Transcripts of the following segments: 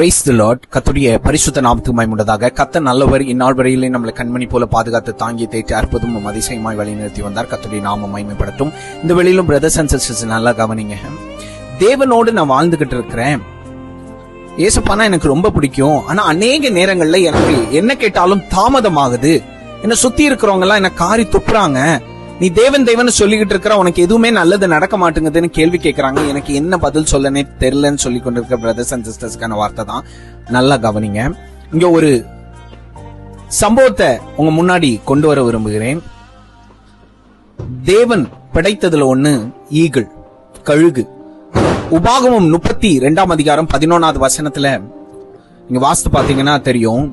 Praise the Lord கத்துடைய பரிசுத்த நாமத்துக்கு மயமுண்டதாக கத்த நல்லவர் இந்நாள் வரையிலே நம்மளை கண்மணி போல பாதுகாத்து தாங்கி தேற்றி அற்புதம் அதிசயமாய் வழி நிறுத்தி வந்தார். கத்துடைய நாமம் மயமைப்படுத்தும் இந்த வெளியிலும் பிரதர்ஸ் அண்ட் சிஸ்டர்ஸ் நல்லா கவனிங்க. தேவனோடு நான் வாழ்ந்துகிட்டு இருக்கிறேன். ஏசப்பானா எனக்கு ரொம்ப பிடிக்கும். ஆனா அநேக நேரங்கள்ல எனக்கு என்ன கேட்டாலும் தாமதமாகுது. என்ன சுத்தி இருக்கிறவங்க எல்லாம் என்ன காரி துப்புறாங்க. நீ தேவன் தேவன் சொல்லிக்கிட்டு இருக்கிற உனக்கு எதுவுமே நல்லது நடக்க மாட்டேங்குதுன்னு கேள்வி கேட்கறாங்க எனக்கு என்ன பதில் சொல்லனே தெரியலன்னு சொல்லி கொண்டிருக்க பிரதர்ஸ் அண்ட் சிஸ்டர்ஸ்க்கான வார்த்தை தான். நல்லா கவனிங்க. இங்க ஒரு சம்பவத்தை உங்க முன்னாடி கொண்டு வர விரும்புகிறேன். தேவன் படைத்ததுல ஒண்ணு ஈகிள் கழுகு. உபாகமம் முப்பத்தி ரெண்டாம் அதிகாரம் பதினொன்னாவது வசனத்துல நீங்க வாஸ்து பாத்தீங்கன்னா தெரியும்.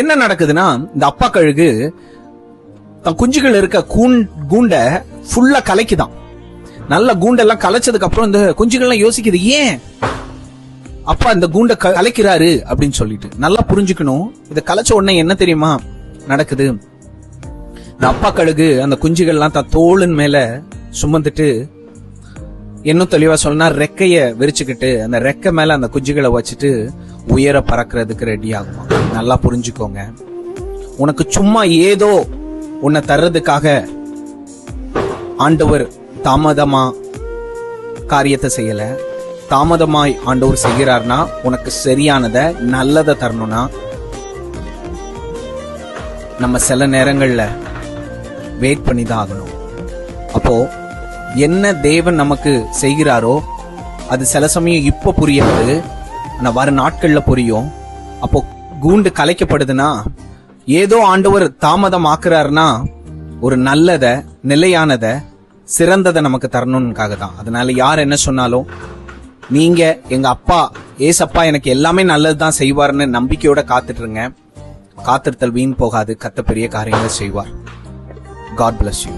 என்ன நடக்குதுன்னா இந்த அப்பா கழுகு தன் குஞ்சுகள் இருக்க கூண் கூண்டை ஃபுல்லா கலைக்குதான். நல்ல கூண்டெல்லாம் கலைச்சதுக்கு அப்புறம் இந்த குஞ்சுகள்லாம் யோசிக்குது ஏன் அப்பா இந்த கூண்டை கலைக்கிறாரு? அப்படின்னு சொல்லிட்டு. நல்லா புரிஞ்சுக்கணும். இதை கலைச்ச உடனே என்ன தெரியுமா நடக்குது? இந்த அப்பா கழுகு அந்த குஞ்சுகள்லாம் தன் தோளின் மேல சுமந்துட்டு இன்னும் தெளிவா சொன்னா ரெக்கைய விரிச்சுக்கிட்டு அந்த ரெக்கை மேல அந்த குஞ்சுகளை வச்சுட்டு உயர பறக்கிறதுக்கு ரெடி ஆகுமா? நல்லா புரிஞ்சுக்கோங்க. உனக்கு சும்மா ஏதோ உன்னை தர்றதுக்காக ஆண்டவர் தாமதமா காரியத்தை செய்யல. தாமதமாய் ஆண்டவர் செய்கிறார்னா உனக்கு சரியானத நல்லதை தரணும்னா நம்ம சில நேரங்கள்ல வெயிட் பண்ணி தான் ஆகணும். அப்போ என்ன தேவன் நமக்கு செய்கிறாரோ அது சில சமயம் இப்ப புரியாது ஆனா வர நாட்கள்ல புரியும். அப்போ கூண்டு கலைக்கப்படுதுன்னா ஏதோ ஆண்டவர் தாமதம் ஆக்குறாருன்னா ஒரு நல்லத நிலையானதை சிறந்ததை நமக்கு தரணும்னுக்காக தான். அதனால யார் என்ன சொன்னாலும் நீங்க எங்க அப்பா ஏசப்பா எனக்கு எல்லாமே நல்லதுதான் செய்வார்னு நம்பிக்கையோட காத்துட்டுருங்க காத்திருத்தல் வீண் போகாது. கத்த பெரிய காரியங்களை செய்வார். God bless you